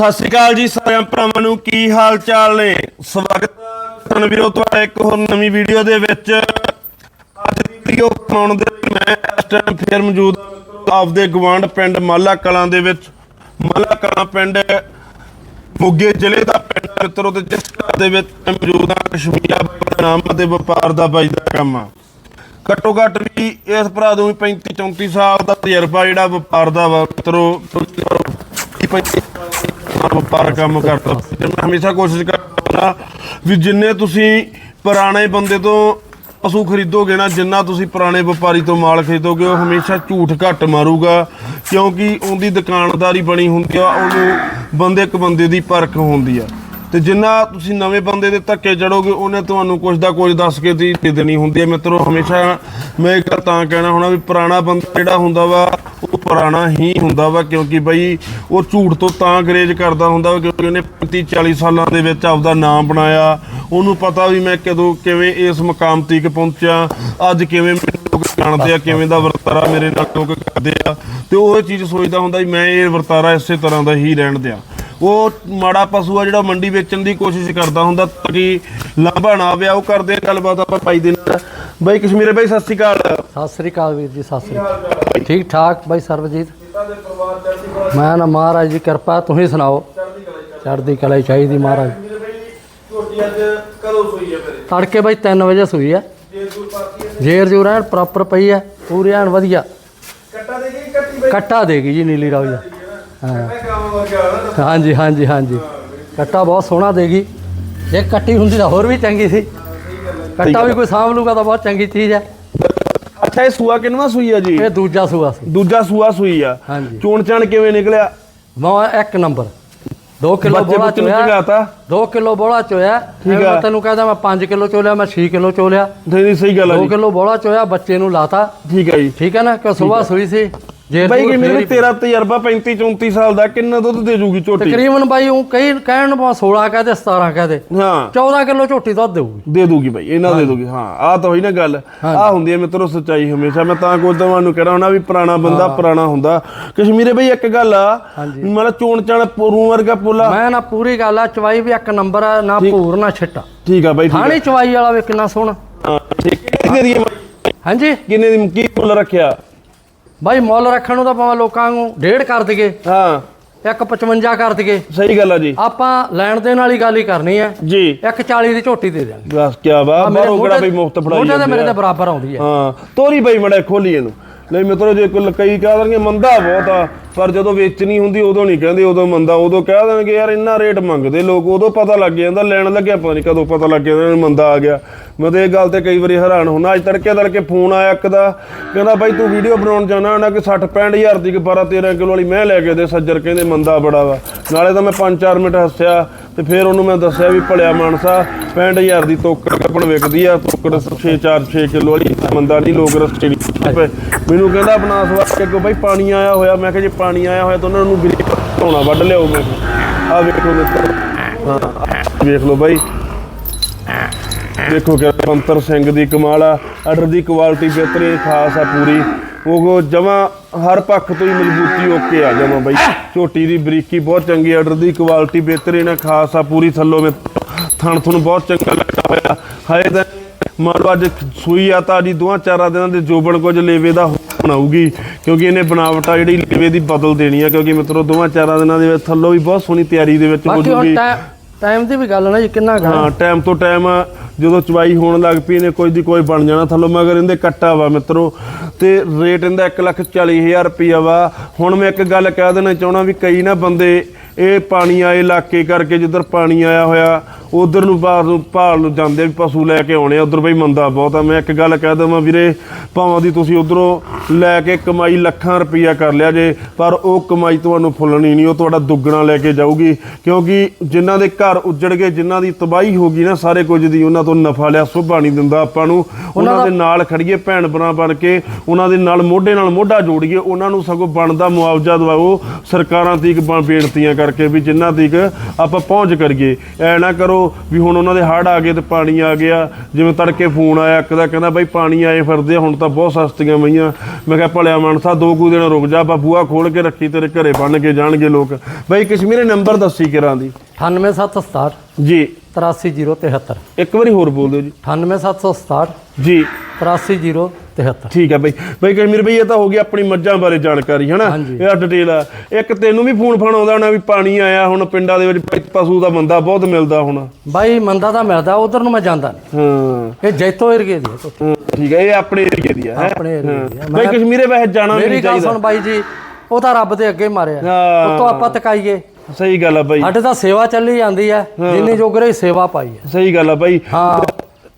ਸਤਿ ਸ਼੍ਰੀ ਅਕਾਲ ਜੀ ਸਾਰਿਆਂ ਭਰਾਵਾਂ ਨੂੰ, ਕੀ ਹਾਲ ਚਾਲ ਨੇ? ਸਵਾਗਤ ਹੈ ਵੀਰੋ, ਤੁਹਾਡਾ ਇੱਕ ਹੋਰ ਨਵੀਂ ਵੀਡੀਓ ਦੇ ਵਿੱਚ। ਅੱਜ ਦੀ ਵੀਡੀਓ ਬਣਾਉਣ ਦੇ ਲਈ ਮੈਂ ਇਸ ਟਾਈਮ ਫੇਰ ਮੌਜੂਦ ਆਪਦੇ ਗਵਾਂਡ ਪਿੰਡ ਮਾਲਾ ਕਲਾਂ ਦੇ ਵਿੱਚ। ਮਾਲਾ ਕਲਾਂ ਪਿੰਡ, ਮੋਗੇ ਜ਼ਿਲ੍ਹੇ ਦਾ ਪਿੰਡ ਹੈ ਮਿੱਤਰੋ, ਤੇ ਜਿਸ ਘਰ ਦੇ ਵਿੱਚ ਮੌਜੂਦ ਹਾਂ, ਕਸ਼ਮੀਰਾ ਦਾ ਨਾਮ ਅਤੇ ਵਪਾਰ ਦਾ ਬਾਈ ਦਾ ਕੰਮ ਆ। ਘੱਟੋ ਘੱਟ ਵੀ ਇਸ ਭਰਾ ਨੂੰ ਵੀ 35 34 ਸਾਲ ਦਾ ਤਜਰਬਾ ਜਿਹੜਾ ਵਪਾਰ ਦਾ ਵਾ, ਮਿੱਤਰੋ 35 ਨਾਲ ਵਪਾਰ ਕੰਮ ਕਰਦਾ। ਤੇ ਮੈਂ ਹਮੇਸ਼ਾ ਕੋਸ਼ਿਸ਼ ਕਰਦਾ ਵੀ ਜਿੰਨੇ ਤੁਸੀਂ ਪੁਰਾਣੇ ਬੰਦੇ ਤੋਂ ਪਸ਼ੂ ਖਰੀਦੋਗੇ ਨਾ, ਜਿੰਨਾ ਤੁਸੀਂ ਪੁਰਾਣੇ ਵਪਾਰੀ ਤੋਂ ਮਾਲ ਖਰੀਦੋਗੇ, ਉਹ ਹਮੇਸ਼ਾ ਝੂਠ ਘੱਟ ਮਾਰੂਗਾ। ਕਿਉਂਕਿ ਉਹਦੀ ਦੁਕਾਨਦਾਰੀ ਬਣੀ ਹੁੰਦੀ ਆ, ਉਹਨੂੰ ਬੰਦੇ ਇੱਕ ਬੰਦੇ ਦੀ ਪਰਖ ਹੁੰਦੀ ਆ। ਤੇ ਜਿੰਨਾ ਤੁਸੀਂ ਨਵੇਂ ਬੰਦੇ ਦੇ ਧੱਕੇ ਜੜੋਗੇ ਉਹਨੇ ਤੁਹਾਨੂੰ ਕੁਝ ਦਾ ਕੁਝ ਦੱਸ ਕੇ ਦੀ ਦੇਣੀ ਹੁੰਦੀ ਹੈ। ਮਿੱਤਰੋ, ਹਮੇਸ਼ਾ ਮੈਂ ਇੱਕ ਗੱਲ ਤਾਂ ਕਹਿਣਾ ਹੋਣਾ ਵੀ ਪੁਰਾਣਾ ਬੰਦਾ ਜਿਹੜਾ ਹੁੰਦਾ ਵਾ, ਉਹ ਪੁਰਾਣਾ ਹੀ ਹੁੰਦਾ ਵਾ, ਕਿਉਂਕਿ ਬਈ ਉਹ ਝੂਠ ਤੋਂ ਤਾਂ ਗਰੇਜ ਕਰਦਾ ਹੁੰਦਾ ਵਾ, ਕਿਉਂਕਿ ਉਹਨੇ 35 40 ਸਾਲਾਂ ਦੇ ਵਿੱਚ ਆਪਦਾ ਨਾਮ ਬਣਾਇਆ। ਉਹਨੂੰ ਪਤਾ ਵੀ ਮੈਂ ਕਦੋਂ ਕਿਵੇਂ ਇਸ ਮੁਕਾਮ ਤੀਕ ਪਹੁੰਚਿਆ, ਅੱਜ ਕਿਵੇਂ ਮੈਨੂੰ ਲੋਕ ਜਾਣਦੇ ਆ, ਕਿਵੇਂ ਦਾ ਵਰਤਾਰਾ ਮੇਰੇ ਨਾਲ ਲੋਕ ਕਰਦੇ ਆ। ਤੇ ਉਹ ਇਹ ਚੀਜ਼ ਸੋਚਦਾ ਹੁੰਦਾ ਵੀ ਮੈਂ ਇਹ ਵਰਤਾਰਾ ਇਸੇ ਤਰ੍ਹਾਂ ਦਾ ਹੀ ਰਹਿਣ ਦਿਆਂ। ਉਹ ਮਾੜਾ ਪਸ਼ੂ ਆ ਜਿਹੜਾ ਮੰਡੀ ਵੇਚਣ ਦੀ ਕੋਸ਼ਿਸ਼ ਕਰਦਾ ਹੁੰਦਾ ਤਾਂ ਕਿ ਲਾਂਭਾ ਨਾ ਆਵੇ ਉਹ ਕਰਦੇ ਆ ਗੱਲਬਾਤ ਆਪਾਂ ਪਾਈ ਦੇ ਨਾਲ। ਬਾਈ ਕਸ਼ਮੀਰੇ ਬਾਈ ਸਤਿ ਸ਼੍ਰੀ ਅਕਾਲ। ਸਤਿ ਸ੍ਰੀ ਅਕਾਲ ਵੀਰ ਜੀ ਸਤਿ ਸ੍ਰੀ ਅਕਾਲ। ਠੀਕ ਠਾਕ ਬਾਈ ਸਰਬਜੀਤ? ਮੈਂ ਨਾ ਮਹਾਰਾਜ ਦੀ ਕਿਰਪਾ ਤੁਸੀਂ ਸੁਣਾਓ? ਚੜ੍ਹਦੀ ਕਲਾ ਹੀ ਚਾਹੀਦੀ ਮਹਾਰਾਜ। ਝੋਟੀ ਅੱਜ ਕਦੋਂ ਸੋਈ ਹੈ ਮੇਰੇ ਤੜਕੇ ਬਾਈ 3 ਵਜੇ ਸੂਈ ਜੇ ਹੈ ਜੇਰ ਜੂਰ ਐਨ ਪ੍ਰੋਪਰ ਪਈ ਆ ਪੂਰੀ ਐਨ ਵਧੀਆ। ਕੱਟਾ ਦੇ ਕੇ ਕੱਟੀ ਬਾਈ। ਕੱਟਾ ਦੇਗੀ ਜੀ ਨੀਲੀ ਰਾਵੀ ਦਾ। ਹਾਂ। ਕੰਮ ਵਰਗਾ ਹਾਂਜੀ ਹਾਂਜੀ ਹਾਂਜੀ। ਕੱਟਾ ਬਹੁਤ ਸੋਹਣਾ ਦੇਗੀ। ਜੇ ਕੱਟੀ ਹੁੰਦੀ ਤਾਂ ਹੋਰ ਵੀ ਚੰਗੀ ਸੀ। ਕੱਟਾ ਵੀ ਕੋਈ ਸਾਂਭ ਲੂਗਾ ਤਾਂ ਬਹੁਤ ਚੰਗੀ ਚੀਜ਼ ਹੈ ਅੱਛਾ ਇਹ ਸੂਆ ਕਿੰਨਵਾ ਸੂਈ ਆ ਜੀ? ਇਹ ਦੂਜਾ ਸੂਆ ਸੀ। ਦੂਜਾ ਸੂਆ ਸੂਈ ਆ। ਹਾਂਜੀ। ਚੋਣ ਚਾਣ ਕਿਵੇਂ ਨਿਕਲਿਆ? ਮਾ ਇੱਕ ਨੰਬਰ। 2 ਕਿਲੋ ਬੋਲਾ ਚੋਇਆ। ਚਗਾਤਾ 2 ਕਿਲੋ ਬੋਲਾ ਚੋਇਆ। ਮੈਂ ਤੈਨੂੰ ਕਹਿੰਦਾ ਮੈਂ 5 ਕਿਲੋ ਚੋਲਿਆ ਮੈਂ 6 ਕਿਲੋ ਚੋਲਿਆ। ਨਹੀਂ ਨਹੀਂ ਸਹੀ ਗੱਲ ਆ 2 ਜੀ। ਕਿਲੋ ਬੋਲਾ ਚੋਇਆ ਬੱਚੇ ਨੂੰ ਲਾਤਾ। ਠੀਕ ਆ ਜੀ। ਠੀਕ ਹੈ ਨਾ ਕਿ ਸਵੇਰ ਸੂਈ ਸੀ। ਜੇ ਬਾਈ ਕਿ ਮੇਰੇ ਤੇਰਾ ਤਜਰਬਾ 35 34 ਸਾਲ ਦਾ ਕਿੰਨਾ ਦੁੱਧ ਦੇ ਜੂਗੀ ਝੋਟੀ? ਤਕਰੀਬਨ ਬਾਈ ਉਹ ਕਈ ਕਹਿਣ ਭਾਵੇਂ 16 ਕਹਦੇ 17 ਕਹਦੇ ਹਾਂ। 14 ਕਿਲੋ ਝੋਟੀ ਦੁੱਧ ਦੇਊਗੀ। ਦੇ ਦੂਗੀ ਬਾਈ ਇਹਨਾਂ ਦੇ ਦੂਗੀ ਹਾਂ ਆ ਤਾਂ ਹੋਈ ਨਾ ਗੱਲ। ਆ ਹੁੰਦੀ ਹੈ ਮਿੱਤਰੋ ਸੱਚਾਈ ਹਮੇਸ਼ਾ ਮੈਂ ਤਾਂ ਕੋਈ ਤੁਹਾਨੂੰ ਕਹਿਣਾ ਹੁੰਦਾ ਵੀ ਪੁਰਾਣਾ ਬੰਦਾ ਪੁਰਾਣਾ ਹੁੰਦਾ। ਕਸ਼ਮੀਰੇ ਬਈ ਇੱਕ ਗੱਲ ਆ ਮਤਲਬ ਚੋਣ ਚਾਣ ਰੂ ਵਰਗਾ ਪੁੱਲਾ। ਮੈਂ ਨਾ ਪੂਰੀ ਗੱਲ ਆ ਚਵਾਈ ਵੀ ਇੱਕ ਨੰਬਰ ਆ ਨਾ ਭੂਰ ਨਾ ਛਿੱਟਾ। ਠੀਕ ਆ ਬਾਈ ਠੀਕ ਥਾਣੀ ਚਵਾਈ ਵਾਲਾ ਵੀ ਕਿੰਨਾ ਸੋਹਣਾ। ਠੀਕ। ਕਿੰਨੇ ਦੀ ਹੈ? ਹਾਂਜੀ। ਕਿੰਨੇ ਦੀ ਕੀ ਮੁੱਲ ਰੱਖਿਆ? ਬਾਈ ਮੁੱਲ ਰੱਖਣ ਨੂੰ ਤਾਂ ਭਾਵੇਂ ਲੋਕਾਂ ਨੂੰ ਡੇਢ ਕਰ ਦਈਏ। ਹਾਂ। ਇੱਕ 55 ਕਰ ਦਈਏ। ਸਹੀ ਗੱਲ ਆ ਜੀ। ਆਪਾਂ ਲੈਣ ਦੇਣ ਵਾਲੀ ਗੱਲ ਹੀ ਕਰਨੀ ਹੈ। ਜੀ। ਇੱਕ 40 ਦੀ ਝੋਟੀ ਦੇ ਦਿਆਂਗੇ। ਬਸ ਕੀ ਬਾਤ ਬਾਹਰੋਂ ਕਿਹੜਾ ਬਈ ਮੁਫਤ ਫੜਾਈ ਜਾਂਦੇ ਮੇਰੇ। ਤੇ ਬਰਾਬਰ ਆਉਂਦੀ ਹੈ। ਹਾਂ ਤੋਰੀ ਬਈ ਮੜਾ ਖੋਲੀ ਇਹਨੂੰ। ਨਹੀਂ ਮਿੱਤਰੋ, ਜੇ ਕੋਈ ਕਈ ਕਹਿ ਦੇਣਗੇ, ਮੰਦਾ ਬਹੁਤ ਆ। ਪਰ ਜਦੋਂ ਵੇਚਣੀ ਹੁੰਦੀ, ਉਦੋਂ ਨਹੀਂ ਕਹਿੰਦੇ ਉਦੋਂ ਮੰਦਾ। ਉਦੋਂ ਕਹਿ ਦੇਣਗੇ, ਯਾਰ, ਇੰਨਾ ਰੇਟ ਮੰਗਦੇ ਲੋਕ। ਉਦੋਂ ਪਤਾ ਲੱਗ ਜਾਂਦਾ, ਲੈਣ ਲੱਗਿਆ, ਪਤਾ ਨਹੀਂ ਕਦੋਂ ਪਤਾ ਲੱਗ ਜਾਂਦਾ ਮੰਦਾ ਆ ਗਿਆ। ਮੈਂ ਤਾਂ ਇਹ ਗੱਲ ਤੇ ਕਈ ਵਾਰੀ ਹੈਰਾਨ ਹੁੰਦਾ। ਅੱਜ ਤੜਕੇ ਤੜਕੇ ਫੋਨ ਆਇਆ ਇੱਕ ਦਾ। ਕਹਿੰਦਾ, ਬਾਈ, ਤੂੰ ਵੀਡੀਓ ਬਣਾਉਣ ਜਾਣਾ ਨਾ ਕਿ 60 65000 ਦੀ ਕਿ 12 13 ਕਿਲੋ ਵਾਲੀ ਮੈਂ ਲੈ ਕੇ ਦੇ, ਸੱਜਰ ਕਹਿੰਦੇ, ਮੰਦਾ ਬੜਾ ਵਾ। ਨਾਲੇ ਤਾਂ ਮੈਂ 5-4 ਮਿੰਟ ਹੱਸਿਆ। ਤੇ ਫਿਰ ਉਹਨੂੰ ਮੈਂ ਦੱਸਿਆ ਵੀ ਭਲਿਆ ਮਾਨਸਾ 65000 ਦੀ ਤੋਕੜ ਕੱਪਣ ਵਿਕਦੀ ਆ, ਤੋਕੜ 6-4 6 ਕਿਲੋ ਵਾਲੀ, ਮੰਦਾ ਨਹੀਂ, ਲੋਕ ਰਸਤੇ ਨਹੀਂ ਮੈਨੂੰ ਕਹਿੰਦਾ ਬਣਾ ਸਵਾ ਕੇ ਅੱਗੋਂ ਬਾਈ ਪਾਣੀ ਆਇਆ ਹੋਇਆ, ਮੈਂ ਕਿਹਾ ਜੇ ਪਾਣੀ ਆਇਆ ਹੋਇਆ ਤਾਂ ਉਹਨਾਂ ਨੂੰ ਵੀਰੇ ਧੋਣਾ ਵੱਢ ਲਿਆਓ ਮੈਂ ਆ ਵੇਖੋ ਮਿੱਤਰ ਹਾਂ ਵੇਖ ਲਓ ਬਾਈ। ਦੇਖੋ ਕਿ ਪੰਤਰ ਸਿੰਘ ਦੀ ਕਮਾਲ ਆ ਆਰਡਰ ਦੀ ਕੁਆਲਿਟੀ ਬਿਹਤਰੀਨ ਖਾਸ ਆ ਪੂਰੀ। ਉਹ ਜਮਾ ਹਰ ਪੱਖ ਤੋਂ ਹੀ ਮਜ਼ਬੂਤੀ ਓਕੇ ਆ ਜਮਾ ਬਾਈ। ਝੋਟੀ ਦੀ ਬਰੀਕੀ ਬਹੁਤ ਚੰਗੀ ਆਰਡਰ ਦੀ ਕੁਆਲਿਟੀ ਬਿਹਤਰੀਨ ਆ ਖਾਸ ਆ ਪੂਰੀ ਥੱਲੋਂ ਮੇ ਥਣ ਤੁਹਾਨੂੰ ਬਹੁਤ ਚੰਗਾ ਲੱਗਾ ਹੋਇਆ। ਹਾਏ ਤਾਂ ਮੰਨ ਲਓ ਅੱਜ ਸੂਈ ਆ ਤਾਂ ਜੀ ਦੋਹਾਂ ਚਾਰਾਂ ਦਿਨਾਂ ਦੇ ਜੋਬਣ ਕੁਝ ਲੇਵੇ ਦਾ ਬਣਾਊਗੀ ਕਿਉਂਕਿ ਇਹਨੇ ਬਣਾਵਟਾ ਜਿਹੜੀ ਲੇਵੇ ਦੀ ਬਦਲ ਦੇਣੀ ਆ ਕਿਉਂਕਿ ਮਿੱਤਰੋ ਦੋਹਾਂ ਚਾਰਾਂ ਦਿਨਾਂ ਦੇ ਵਿੱਚ ਥੱਲੋਂ ਵੀ ਬਹੁਤ ਸੋਹਣੀ ਤਿਆਰੀ ਦੇ ਵਿੱਚ ਹੋ ਜੂਗੀ ਟਾਈਮ ਦੀ ਵੀ ਗੱਲ ਨਾ ਜੀ ਕਿੰਨਾ ਹਾਂ ਟਾਈਮ ਤੋਂ ਟਾਈਮ ਜਦੋਂ ਚਵਾਈ ਹੋਣ ਲੱਗ ਪਈ ਨੇ ਕੋਈ ਦੀ ਕੋਈ ਬਣ ਜਾਣਾ ਥੱਲੋਂ, ਮਗਰ ਇਹਦੇ ਕੱਟਾ ਵਾ ਮਿੱਤਰੋ। ਤੇ ਰੇਟ ਇਹਦਾ ਇੱਕ ਲੱਖ ਚਾਲੀ ਹਜ਼ਾਰ ਰੁਪਈਆ ਵਾ। ਹੁਣ ਮੈਂ ਇੱਕ ਗੱਲ ਕਹਿ ਦੇਣਾ ਚਾਹਣਾ ਵੀ ਕਈ ਨਾ ਬੰਦੇ ਇਹ ਪਾਣੀ ਆਏ ਇਲਾਕੇ ਕਰਕੇ ਜਿੱਧਰ ਪਾਣੀ ਆਇਆ ਹੋਇਆ ਉਧਰ ਨੂੰ ਬਾਹਰ ਨੂੰ ਭਾਲ ਨੂੰ ਜਾਂਦੇ ਵੀ ਪਸ਼ੂ ਲੈ ਕੇ ਆਉਣੇ ਉਧਰ ਬਈ ਮੰਦਾ ਬਹੁਤ ਆ। ਮੈਂ ਇੱਕ ਗੱਲ ਕਹਿ ਦਵਾਂ ਵੀਰੇ ਭਾਵਾਂ ਦੀ ਤੁਸੀਂ ਉਧਰੋਂ ਲੈ ਕੇ ਕਮਾਈ ਲੱਖਾਂ ਰੁਪਈਆ ਕਰ ਲਿਆ ਜੇ ਪਰ ਉਹ ਕਮਾਈ ਤੁਹਾਨੂੰ ਫੁੱਲਣੀ ਨਹੀਂ ਉਹ ਤੁਹਾਡਾ ਦੁੱਗਣਾ ਲੈ ਕੇ ਜਾਊਗੀ। ਕਿਉਂਕਿ ਜਿਨ੍ਹਾਂ ਦੇ ਘਰ ਉੱਜੜ ਗਏ ਜਿਨ੍ਹਾਂ ਦੀ ਤਬਾਹੀ ਹੋ ਗਈ ਨਾ ਸਾਰੇ ਕੁਝ ਦੀ ਉਹਨਾਂ ਤੋਂ ਨਫਾ ਲਿਆ ਸੁਭਾ ਨਹੀਂ ਦਿੰਦਾ ਆਪਾਂ ਨੂੰ। ਉਹਨਾਂ ਦੇ ਨਾਲ ਖੜੀਏ ਭੈਣ ਭਰਾ ਬਣ ਕੇ ਉਹਨਾਂ ਦੇ ਨਾਲ ਮੋਢੇ ਨਾਲ ਮੋਢਾ ਜੋੜੀਏ ਉਹਨਾਂ ਨੂੰ ਸਗੋਂ ਬਣਦਾ ਮੁਆਵਜ਼ਾ ਦਿਵਾਓ। ਸਰਕਾਰਾਂ ਤੀਕ ਬੇਨਤੀਆਂ ਕਰਕੇ ਵੀ ਜਿੰਨਾ ਤੀਕ ਆਪਾਂ ਪਹੁੰਚ ਕਰੀਏ। ਐ ਨਾ ਕਰੋ ਵੀ ਹੁਣ ਉਹਨਾਂ ਦੇ ਹੜ੍ਹ ਆ ਗਏ ਤੇ ਪਾਣੀ ਆ ਗਿਆ। ਜਿਵੇਂ ਤੜਕੇ ਫੋਨ ਆਇਆ ਇੱਕ ਦਾ ਕਹਿੰਦਾ ਬਾਈ ਪਾਣੀ ਆਏ ਫਿਰਦੇ ਹੁਣ ਤਾਂ ਬਹੁਤ ਸਸਤੀਆਂ ਮਈਆਂ ਮੈਂ ਕਿਹਾ ਭਲਿਆ ਮਨਸਾ ਦੋ ਕੁ ਦਿਨ ਰੁਕ ਜਾ ਬਾ ਬੂਆ ਖੋਲ ਕੇ ਰੱਖੀ ਤੇਰੇ ਘਰੇ ਬੰਨ ਕੇ ਜਾਣਗੇ ਲੋਕ। ਬਾਈ ਕਸ਼ਮੀਰੇ ਨੰਬਰ ਦੱਸੀ ਕਿਰਾਂ ਦੀ? 98767 ਜੀ। 83073 ਇੱਕ ਵਾਰੀ ਹੋਰ ਬੋਲ ਦਿਓ ਜੀ। 98767 ਜੀ। 83073 ਠੀਕ ਹੈ ਬਾਈ। ਬਾਈ ਕਸ਼ਮੀਰ ਬਈ ਇਹ ਤਾਂ ਹੋ ਗਈ ਆਪਣੀ ਮੱਝਾਂ ਬਾਰੇ ਜਾਣਕਾਰੀ ਹਨਾ। ਇਹ ਡਿਟੇਲ ਆ। ਇੱਕ ਤੈਨੂੰ ਵੀ ਫੋਨ ਫਾਨ ਆਉਂਦਾ ਹੋਣਾ ਵੀ ਪਾਣੀ ਆਇਆ ਹੁਣ ਪਿੰਡਾਂ ਦੇ ਵਿੱਚ ਪਸ਼ੂ ਦਾ ਬੰਦਾ ਬਹੁਤ ਮਿਲਦਾ ਹੁਣ। ਬਾਈ ਮੰਦਾ ਦਾ ਮਿਲਦਾ ਉਧਰ ਨੂੰ ਮੈਂ ਜਾਂਦਾ ਹਾਂ। ਇਹ ਜੈਤੋ ਏਰੀਏ ਦੀ ਹੈ ਠੀਕ ਹੈ ਇਹ ਆਪਣੇ ਏਰੀਏ ਦੀ ਆ ਹੈਂ? ਆਪਣੇ ਏਰੀਏ ਦੀ ਆ। ਬਾਈ ਕਸ਼ਮੀਰੇ ਵੈਸੇ ਜਾਣਾ ਵੀ ਮੇਰੀ ਨਹੀਂ ਗੱਲ ਚਾਹੀਦਾ। ਸੁਣ ਬਾਈ ਜੀ ਉਹ ਤਾਂ ਰੱਬ ਦੇ ਅੱਗੇ ਮਾਰਿਆ। ਹਾਂ। ਉਤੋਂ ਆਪਾਂ ਤਕਾਈਏ। ਸਹੀ ਗੱਲ ਆ ਬਾਈ। ਸਾਡੇ ਤਾਂ ਸੇਵਾ ਚੱਲੀ ਜਾਂਦੀ ਹੈ। ਜਿੰਨੀ ਜੋਗਰੇ ਸੇਵਾ ਪਾਈ ਹੈ ਸਹੀ ਗੱਲ ਆ ਬਾਈ। ਹਾਂ।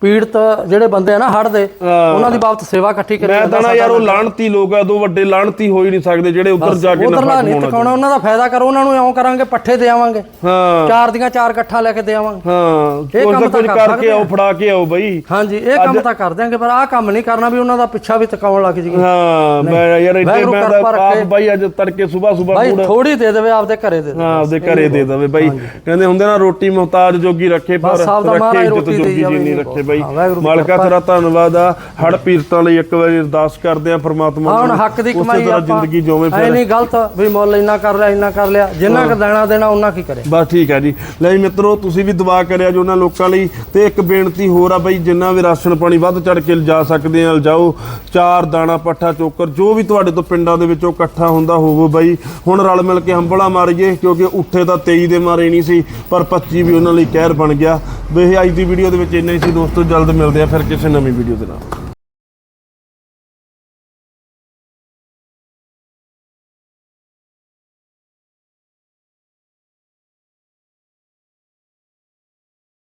ਪੀੜਤ ਜਿਹੜੇ ਬੰਦੇ ਆ ਨਾ ਹੜ੍ਹ ਦੇ। ਉਹਨਾਂ ਦੀ ਬਾਬਤ ਸੇਵਾ ਇਕੱਠੀ ਕਰੀ ਮੈਂ ਤਾਂ ਨਾ ਯਾਰ ਉਹ ਲਾਣਤੀ ਲੋਕ ਆ ਦੋ ਵੱਡੇ ਲਾਣਤੀ ਹੋ ਹੀ ਨਹੀਂ ਸਕਦੇ ਜਿਹੜੇ ਉੱਧਰ ਜਾ ਕੇ ਉਧਰਲਾ ਨਫਾ ਨਹੀਂ ਟਿਕਾਉਣਾ ਉਹਨਾਂ ਦਾ ਫਾਇਦਾ ਕਰੋ ਉਹਨਾਂ ਨੂੰ ਇਉਂ ਕਰਾਂਗੇ ਪੱਠੇ ਦੇ ਆਵਾਂਗੇ। ਹਾਂ। ਚਾਰ ਦੀਆਂ ਚਾਰ ਇਕੱਠਾ ਲੈ ਕੇ ਦੇ ਆਵਾਂਗੇ। ਹਾਂ ਇਹ ਕੰਮ ਤਾਂ ਕਰਕੇ ਆਓ ਫੜਾ ਕੇ ਆਓ ਬਾਈ। ਹਾਂਜੀ ਇਹ ਕੰਮ ਤਾਂ ਕਰ ਦਿਆਂਗੇ ਪਰ ਆਹ ਕੰਮ ਨਹੀਂ ਕਰਨਾ ਵੀ ਉਹਨਾਂ ਦਾ ਪਿੱਛਾ ਵੀ ਤਕਾਉਣ ਲੱਗ ਜੀ ਹਾਂ ਮੈਂ ਯਾਰ ਇੱਥੇ ਮੈਂ ਤਾਂ। ਆਪ ਬਾਈ ਅੱਜ ਤੜਕੇ ਸਵੇਰ ਸਵੇਰ ਬਾਈ ਥੋੜੀ ਦੇ ਦੇਵੇ ਆਪਦੇ ਘਰੇ ਦੇ ਹਾਂ ਆਪਦੇ ਘਰੇ ਦੇ ਦਵੇ ਬਾਈ। ਕਹਿੰਦੇ ਹੁੰਦੇ ਨਾ ਰੋਟੀ ਮੁਹਤਾਜ ਜੋਗੀ ਰੱਖੇ ਪਰ ਰੱਖੇ ਇੱਜ਼ਤ ਜੋਗੀ ਜੀ। ਰੱਖੇ ਬਾਈ। ਮਾਲਕਾ ਤੇਰਾ ਧੰਨਵਾਦ ਆ। ਹੜ ਪੀਰਤਾਂ ਲਈ ਇੱਕ ਵਾਰੀ ਅਰਦਾਸ ਕਰਦੇ ਆ ਪ੍ਰਮਾਤਮਾ ਹੁਣ ਹੱਕ ਦੀ ਕਮਾਈ ਆਪਾਂ ਜ਼ਿੰਦਗੀ ਜਿਵੇਂ ਐ ਫਿਰ। ਨਹੀਂ ਗਲਤ ਵੀ ਮੁੱਲ ਇੰਨਾ ਕਰ ਲਿਆ ਇੰਨਾ ਕਰ ਲਿਆ। ਜਿੰਨਾ ਕੁ ਦੇਣਾ ਦੇਣਾ ਉਹਨਾਂ ਕੀ ਕਰੇ ਬਸ ਠੀਕ ਹੈ ਜੀ। ਲੈ ਮਿੱਤਰੋ ਤੁਸੀਂ ਵੀ ਦੁਆ ਕਰਿਆ ਜੋ ਉਹਨਾਂ ਲੋਕਾਂ ਲਈ। ਤੇ ਇੱਕ ਬੇਨਤੀ ਹੋਰ ਆ ਬਈ ਜਿੰਨਾ ਵੀ ਰਾਸ਼ਨ ਪਾਣੀ ਵੱਧ ਚੜ ਕੇ ਲਿਜਾ ਸਕਦੇ ਆ ਲਿਜਾਓ। ਚਾਰ ਦਾਣਾ ਪੱਠਾ ਚੋਕਰ ਜੋ ਵੀ ਤੁਹਾਡੇ ਤੋਂ ਪਿੰਡਾਂ ਦੇ ਵਿੱਚੋਂ ਇਕੱਠਾ ਹੁੰਦਾ ਹੋਵੋ ਬਈ। ਹੁਣ ਰਲ ਮਿਲ ਕੇ ਹੰਬਲਾ ਮਾਰੀਏ ਕਿਉਂਕਿ ਉੱਠੇ ਤਾਂ 23 ਦੇ ਮਾਰੇ ਨਹੀਂ ਸੀ ਪਰ 25 ਵੀ ਉਹਨਾਂ ਲਈ ਕਹਿਰ ਬਣ ਗਿਆ। ਵੇ ਅੱਜ ਦੀ ਵੀਡੀਓ ਦੇ ਵਿੱਚ ਇੰਨਾ ਹੀ ਸੀ ਦੋਸਤੋ ਜਲਦ ਮਿਲਦੇ ਆ ਫਿਰ ਕਿਸੇ ਨਵੀਂ ਵੀਡੀਓ ਦੇ ਨਾਲ।